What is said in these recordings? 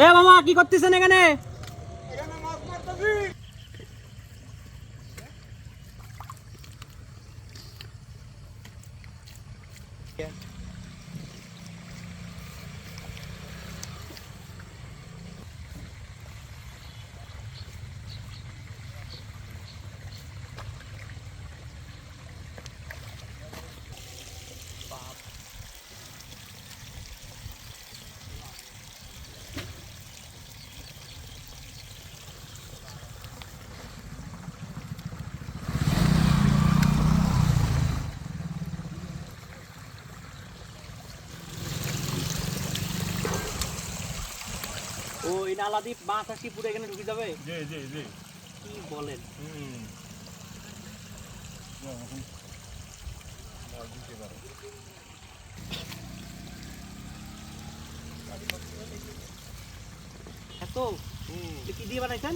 এ মামা কি করতেছেন এখানে ও এই নালা দিয়ে মাছ আসি পুরো এখানে ঢুকে যাবে? জি জি জি। কি বলেন? হুম। এত? কি দিয়ে বানাইছেন?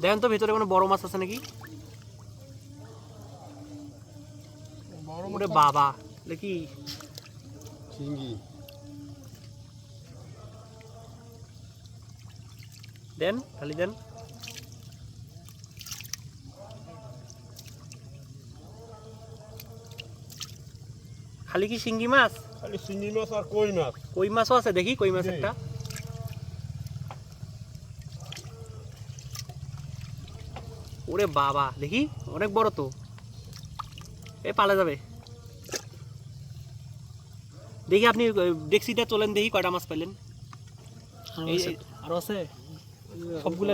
দেখেন তো ভেতরে কোনো বড় মাছ আছে নাকি? ওরে বাবা দেখি শিঙি দেন খালি দেন। খালি কি শিঙ্গি মাছ? খালি শিঙি মাছ আর কই মাছ? কই মাছও আছে? দেখি কই মাছ। একটা। ওরে বাবা দেখি? অনেক বড় তো। এ পালা যাবে। দেখি আপনি ডেক্সিটা চলেন দেখি কয়টা মাছ পাইলেন আছে। এই- আরও আছে? সবগুলো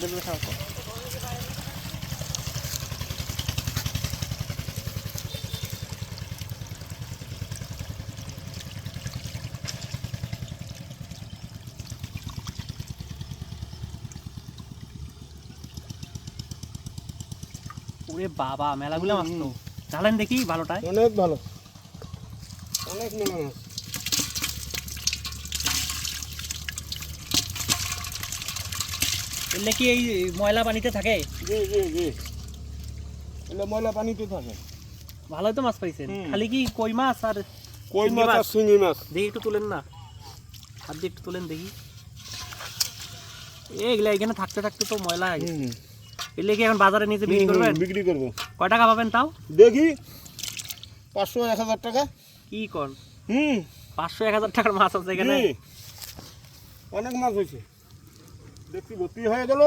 ঢোকান। বাংলা লাগে তারপর এখান থেকে বসে রাখো। ওরে বাবা মেলাগুলো মাছ তো জ্বালেন দেখি ভালোটায় অনেক ভালো অনেক মেলা এলে কি এই ময়লা পানিতে থাকে? জি জি জি। এগুলো ময়লা পানিতে থাকে। ভালোই তো মাছ পাইছেন। খালি কি কই মাছ আর কই মাছ আর শিঙি মাছ? দেখি একটু তুলেন না। হাত দিয়ে একটু তুলেন দেখি। এগুলা এখানে থাকতে থাকতে তো ময়লা হয়ে এলে কি এখন বাজারে নিয়ে বিক্রি করবেন? বিক্রি করব। কয় টাকা পাবেন তাও? দেখি। পাঁচশো এক হাজার টাকা। কি কর হুম। পাঁচশো এক হাজার টাকার মাছ আছে এখানে। অনেক মাছ হয়েছে। দেখছি ভর্তি হয়ে গেল